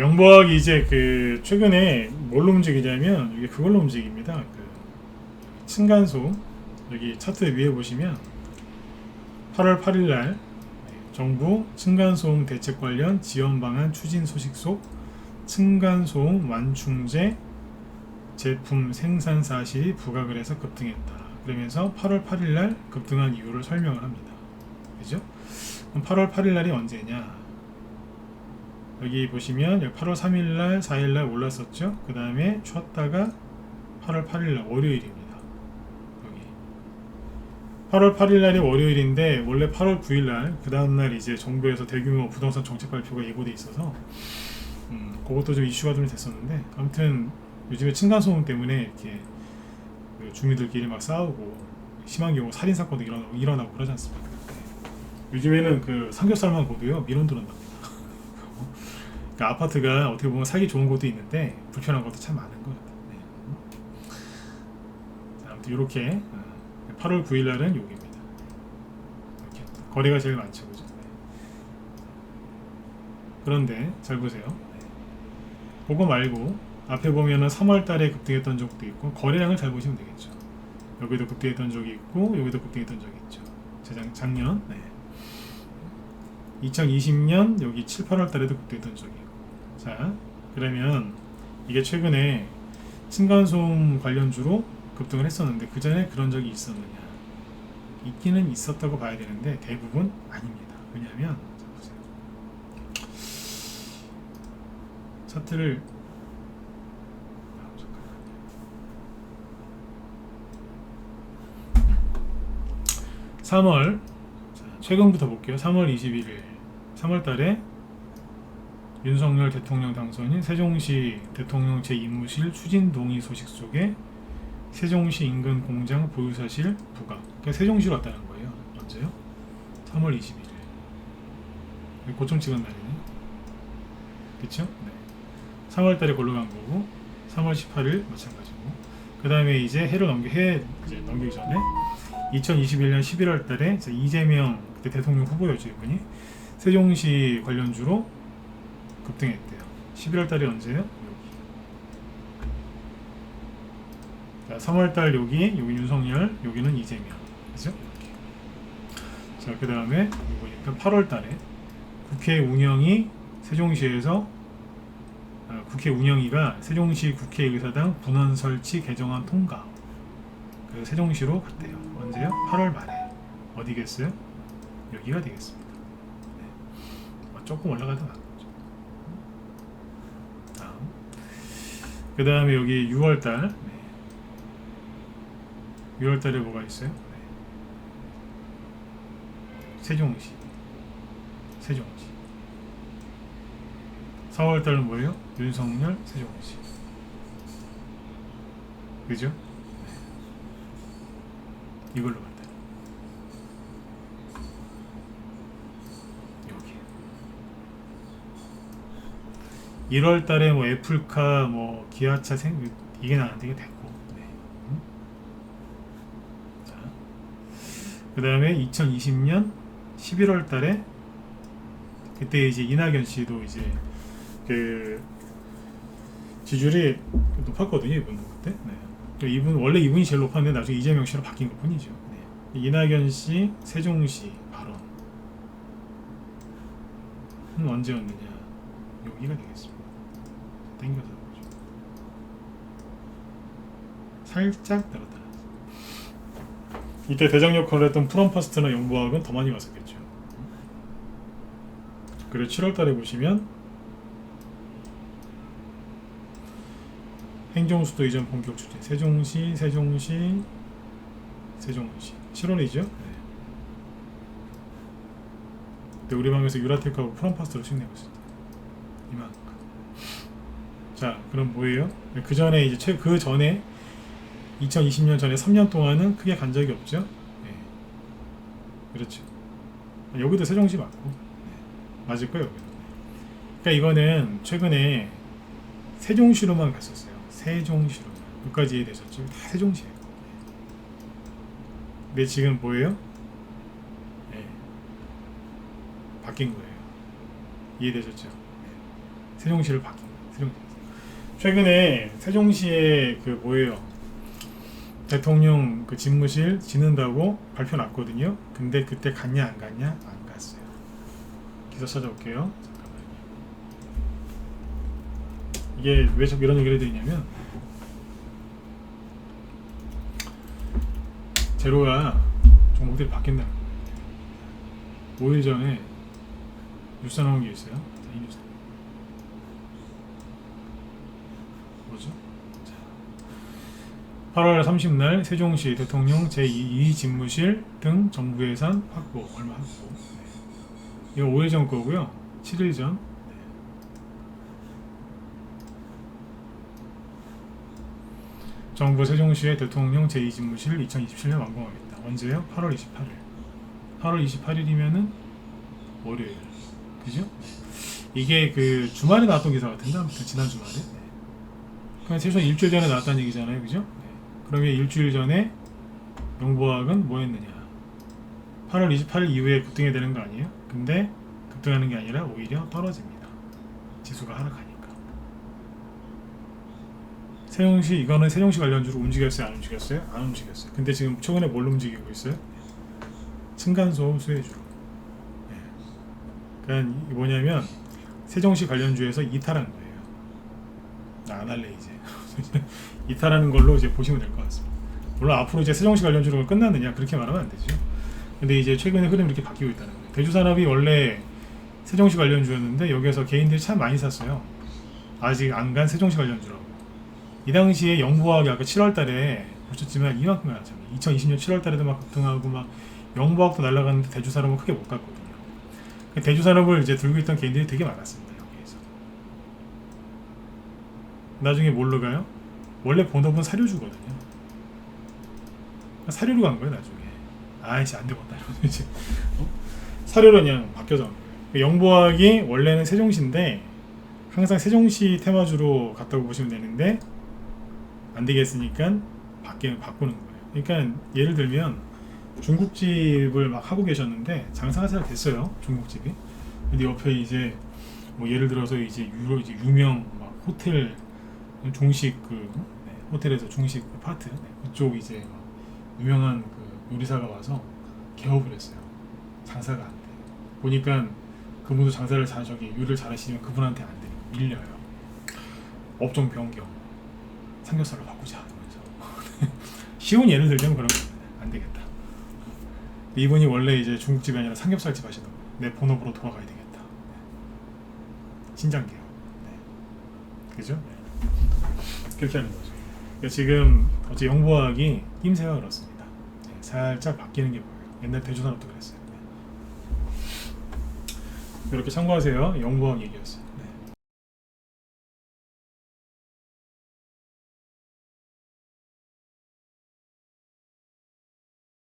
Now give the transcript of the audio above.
영부학이 이제 그 최근에 뭘로 움직이냐면 이게 그걸로 움직입니다. 그 층간소 여기 차트 위에 보시면 8월 8일 날 정부 층간소음 대책 관련 지원 방안 추진 소식 속 층간소음 완충제 제품 생산 사실이 부각을 해서 급등했다. 그러면서 8월 8일 날 급등한 이유를 설명을 합니다. 그죠? 그럼 8월 8일 날이 언제냐? 여기 보시면 여기 8월 3일 날, 4일 날 올랐었죠. 그 다음에 쉬었다가 8월 8일 날 월요일입니다. 여기 8월 8일 날이 월요일인데 원래 8월 9일 날 그 다음 날 이제 정부에서 대규모 부동산 정책 발표가 예고돼 있어서 음, 그것도 좀 이슈가 좀 됐었는데 아무튼 요즘에 층간소음 때문에 이렇게 그 주민들끼리 막 싸우고 심한 경우 살인 사건도 일어나고, 일어나고 그러지 않습니까? 네. 요즘에는 그 삼겹살만 보도요 민원 들어온답니다. 그러니까 아파트가 어떻게 보면 살기 좋은 곳도 있는데 불편한 것도 참 많은 것 같아요. 네. 자, 아무튼 이렇게 8월 9일 날은 여기입니다. 이렇게 거리가 제일 많죠, 그죠? 네. 그런데 잘 보세요. 네. 그거 말고 앞에 보면은 3월 달에 급등했던 적도 있고 거래량을 잘 보시면 되겠죠. 여기도 급등했던 적이 있고 여기도 급등했던 적이 있죠. 재작 작년 네. 2020년 여기 7, 8월 달에도 급등했던 적이 있고 자 그러면 이게 최근에 층간소음 관련주로 급등을 했었는데 그 전에 그런 적이 있었느냐 있기는 있었다고 봐야 되는데 대부분 아닙니다. 왜냐하면 자 보세요. 차트를 아, 잠깐만요. 3월 자, 최근부터 볼게요. 3월 21일 3월 달에 윤석열 대통령 당선인 세종시 대통령 제2무실 추진 동의 소식 속에 세종시 인근 공장 보유 사실 부각. 그러니까 세종시로 왔다는 거예요. 언제요? 3월 21일. 고점 찍은 날이네. 그쵸? 네. 3월 달에 걸로 간 거고 3월 18일 마찬가지고 그 다음에 이제 해를 넘기 해 이제 넘기기 전에 2021년 11월 달에 이재명 그때 대통령 후보였죠 이분이 세종시 관련주로 급등했대요. 11월 달이 언제요? 여기. 자, 3월 달 여기 여기 윤석열 여기는 이재명 그죠? 자, 그 다음에 이거니까 8월 달에 국회 운영이 세종시에서 아, 국회 운영위가 세종시 국회의사당 분원 설치 개정안 통과. 그래서 세종시로 갔대요. 언제요? 8월 말에. 어디겠어요? 여기가 되겠습니다. 네. 뭐 조금. 다음. 그 다음에 여기 6월 달. 네. 6월 달에 뭐가 있어요? 네. 세종시. 세종시. 4월 달은 뭐예요? 윤석열, 세종시. 그죠? 네. 이걸로. 여기. 1월 달에 뭐 애플카, 뭐 기아차 생 이게 나왔는데 이게 됐고. 네. 음? 자. 그 다음에 2020년 11월 달에 그때 이제 이낙연 씨도 이제 그 지지율이 높았거든요 이분은 그때. 네. 그 이분 원래 이분이 제일 높았는데 나중에 이재명 씨로 바뀐 것 뿐이죠. 네. 이낙연 씨, 세종시 발언. 은 언제였느냐? 여기가 되겠습니다. 땡겨서 보죠. 살짝 떨어다. 이때 대장 역할을 했던 프롬퍼스트나 영부학은 더 많이 왔었겠죠. 그리고 7월달에 보시면 행정수도 이전 본격 추진 세종시 세종시 세종시 7월이죠 네. 우리 방에서 유라텍하고 프롬파스트로 찍내고 있습니다 이만큼 자 그럼 뭐예요 그 전에 이제 최, 그 전에 2020년 전에 3년 동안은 크게 간 적이 없죠 네. 그렇죠 여기도 세종시 맞고 네. 맞을 거예요 여기도 그러니까 이거는 최근에 세종시로만 갔었어요. 세종시로 여기까지 이해되셨죠? 다 세종시예요. 근데 지금 뭐예요? 네. 바뀐 거예요. 이해되셨죠? 네. 세종시를 바뀐 거예요. 세종시. 최근에 세종시에 그 뭐예요? 대통령 그 집무실 짓는다고 발표 났거든요. 근데 그때 갔냐 안 갔냐? 안 갔어요. 기사 찾아올게요. 이게 왜 자꾸 이런 얘기를 해드리냐면 제로가 종목들이 바뀐다. 5일 전에 뉴스 나온 게 있어요. 자, 이 뉴스. 자, 8월 30날 세종시 대통령 제2 집무실 등 정부 예산 확보 얼마 확보. 네. 이거 5일 전 거고요. 7일 전. 네. 정부 세종시의 대통령 제2 집무실 2027년 완공하겠다. 언제요? 8월 28일. 8월 28일이면은 월요일. 그죠? 이게 그 주말에 나왔던 기사 같은데 아무튼 지난 주말에. 최소한 일주일 전에 나왔다는 얘기잖아요. 그죠? 네. 그러면 일주일 전에 영부학은 뭐 했느냐? 8월 28일 이후에 급등이 되는 거 아니에요? 근데 급등하는 게 아니라 오히려 떨어집니다. 지수가 하락하니까. 세종시 이거는 세종시 관련주로 움직였어요? 안 움직였어요? 안 움직였어요. 근데 지금 최근에 뭘 움직이고 있어요? 층간소음 수혜주로. 네. 그러니까 뭐냐면 세종시 관련주에서 이탈한 거예요. 나 안 할래 이제. 이탈하는 걸로 이제 보시면 될 것 같습니다. 물론 앞으로 이제 세종시 관련 주로 끝났느냐 그렇게 말하면 안 되죠. 근데 이제 최근에 흐름이 이렇게 바뀌고 있다는 거예요. 대주 산업이 원래 세종시 관련주였는데 여기에서 개인들이 참 많이 샀어요. 아직 안 간 세종시 관련주라고. 이 당시에 영부학이 아까 7월달에 보셨지만 이만큼 나왔잖아요. 2020년 7월달에도 막 급등하고 막 영부학도 날아갔는데 대주 산업은 크게 못 갔거든요. 그 대주 산업을 이제 들고 있던 개인들이 되게 많았습니다. 여기에서. 나중에 뭘로 가요? 원래 본업은 사료주거든요. 사료로 간 거예요 나중에. 아이씨 안 되겠다. 이러면서 이제 어? 사료로 그냥 바뀌어서 간 거예요. 영부학이 원래는 세종시인데 항상 세종시 테마주로 갔다고 보시면 되는데 안 되겠으니까 바뀌 바꾸는 거예요. 그러니까 예를 들면 중국집을 막 하고 계셨는데 장사가 잘 됐어요. 중국집이. 근데 옆에 이제 뭐 예를 들어서 이제 유로 이제 유명 막 호텔 중식 그 네, 호텔에서 중식 그 파트 네, 그쪽 이제 막 유명한 그 요리사가 와서 개업을 했어요. 장사가 안 돼. 보니까 그분도 장사를 잘 저기 요리를 잘하시지만 그분한테 안 돼. 밀려요. 업종 변경. 삼겹살로 바꾸자. 그러면서 쉬운 예를 들자면 그런. 안 되겠다. 이분이 원래 이제 중국집이 아니라 삼겹살집 하시던 분. 내 본업으로 돌아가야 되겠다. 네. 신장 개업. 네. 그죠? 네. 그렇게 하는 거죠. 그러니까 지금 어째 영부학이 힘세가 그렇습니다. 네, 살짝 바뀌는 게 보여요. 옛날 대조산업도 그랬어요. 네. 이렇게 참고하세요. 영부학 얘기였어요.